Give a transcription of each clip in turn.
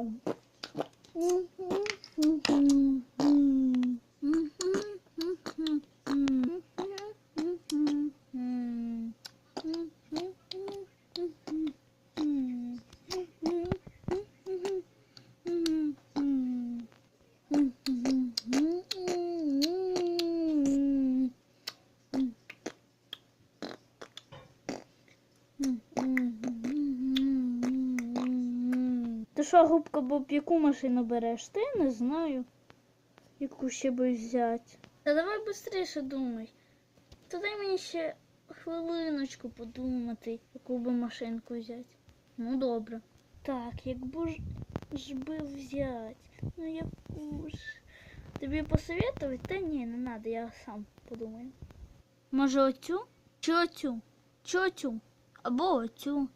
bom. Ти що, губка Боб, яку машину береш? Ти не знаю, яку ще би взяти. Та давай швидше думай. Та дай мені ще хвилиночку подумати, яку би машинку взяти. Ну добре. Так, якби ж, ж би взяти. Ну яку ж. Тобі посоветувати? Та ні, не треба, я сам подумаю. Може оцю? Чи оцю? Чи оцю? Або оцю?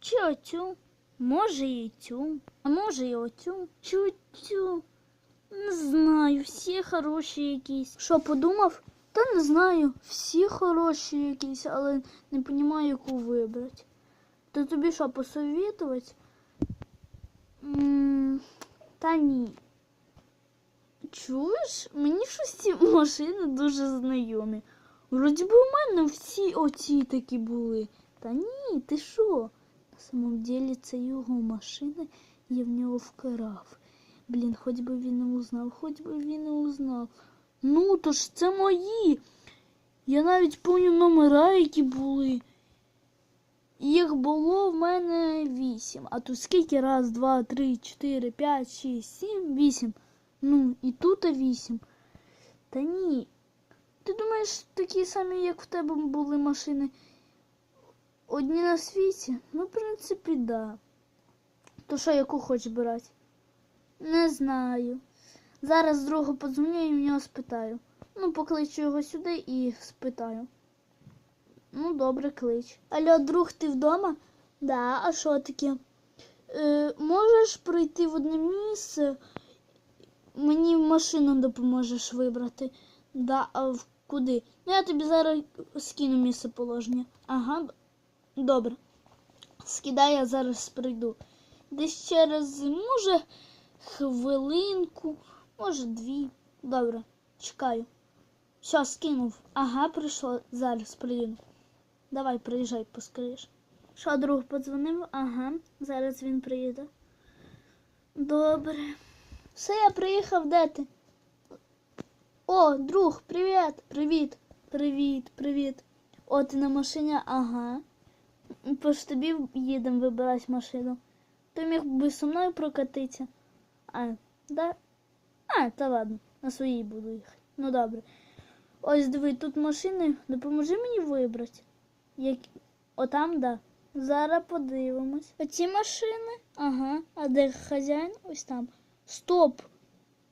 Чи оцю? Може і цю, а може і оцю. Чи оцю? Не знаю, всі хороші якісь. Що подумав? Та не знаю, всі хороші якісь, але не розумію, яку вибрати. То тобі що, посовітувати? Та ні. Чуєш, мені щось ці машини дуже знайомі. Вроді би у мене всі оці такі були. Та ні, ти що? Самом деле це його машина, я в нього вкрав. Блін, хоч би він не узнав, хоч би він не узнав. Ну, то ж це мої. Я навіть пам'ятаю номера, які були. Їх було в мене вісім. А тут скільки? Раз, два, три, чотири, п'ять, шість, сім, вісім. Ну, і тут вісім. Та ні. Ти думаєш, такі самі, як в тебе були машини? Одні на світі? Ну, в принципі, да. То що, яку хочеш брати? Не знаю. Зараз другу подзвоню і в нього спитаю. Ну, покличу його сюди і спитаю. Ну, добре, клич. Алло, друг, ти вдома? Да, а що таке? Е, можеш прийти в одне місце? Мені машину допоможеш вибрати. Да, а в куди? Ну, я тобі зараз скину місце положення. Ага, добре. Скидай, я зараз прийду. Десь через, може, хвилинку, може, дві. Добре, чекаю. Все, скинув. Ага, прийшло. Зараз приїду. Давай, приїжджай, поскоріш. Що, друг подзвонив? Ага, зараз він приїде. Добре. Все, я приїхав, де ти? О, друг, привіт! Привіт! Привіт, привіт. О, ти на машині? Ага. По ж тобі їдемо вибирати машину. Ти міг би зі мною прокатитися. А, да? А, та ладно, на своїй буду їхати. Ну добре. Ось диви, тут машини. Допоможи мені вибрати. Як... Отам, да. Зараз подивимось. Оці машини. Ага. А де хазяїн? Ось там. Стоп!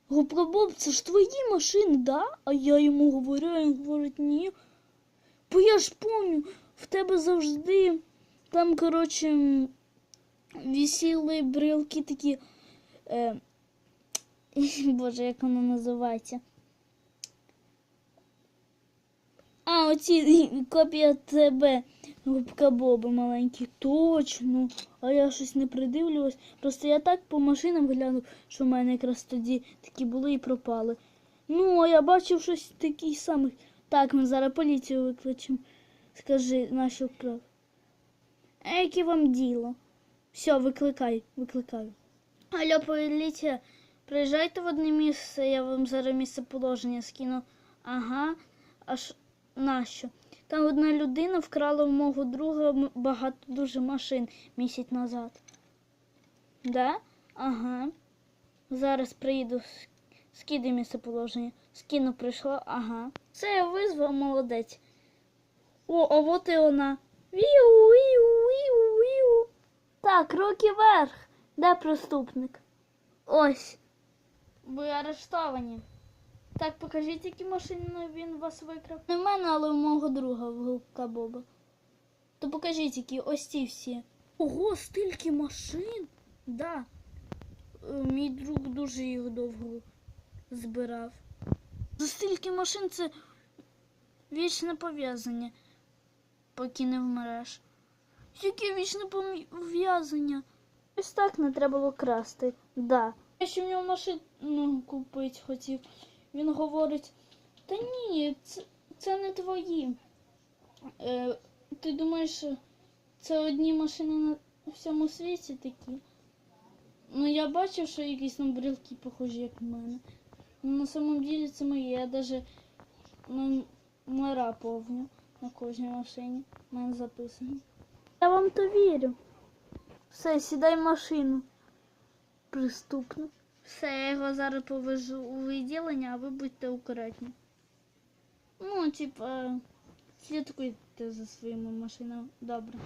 Губка це ж твої машини, да? А я йому говорю, він говорить ні. Бо я ж помню, в тебе завжди там, коротше, висіли брелки такі. Е, Боже, як воно називається? А, оці копія тебе, губка Боби маленькі. Точно. А я щось не придивлювалась. Просто я так по машинам глянув, що в мене якраз тоді такі були і пропали. Ну, а я бачив щось такий самий. Так, ми зараз поліцію викличемо. Скажи, нащо вкрав. А яке вам діло? Все, викликай, викликаю. Алло, поліція, приїжджайте в одне місце, я вам зараз місце положення скину. Ага, аж нащо? Там одна людина вкрала в мого друга багато дуже машин місяць назад. Да? Ага. Зараз приїду, с- скидай місце положення. Скину прийшло, ага. Це я визвав, молодець. О, а от і вона. Віу, віу, віу, віу. Так, руки вверх. Де проступник? Ось. Ви арештовані. Так, покажіть, які машини він вас викрав. Не в мене, але в мого друга в Боба. То покажіть, які ось ці всі. Ого, стільки машин. Да. Е, Мій друг дуже їх довго збирав. За стільки машин це вічне пов'язання, поки не вмреш. Яке вічне пов'язання? Ось так не треба було красти. Да. Я ще в нього машину купити хотів. Він говорить, та ні, це, це не твої. Е, ти думаєш, це одні машини на всьому світі такі? Ну я бачив, що якісь там брілки похожі, як в мене. Ну, на самом деле це мої. Я даже ну, номера повню на кожній машині. У мене записано. Я вам то вірю. Все, сідай в машину. Приступно. Все, я його зараз повезу у відділення, а ви будьте акуратні. Ну, типа, слідкуйте за своїми машинами. Добре.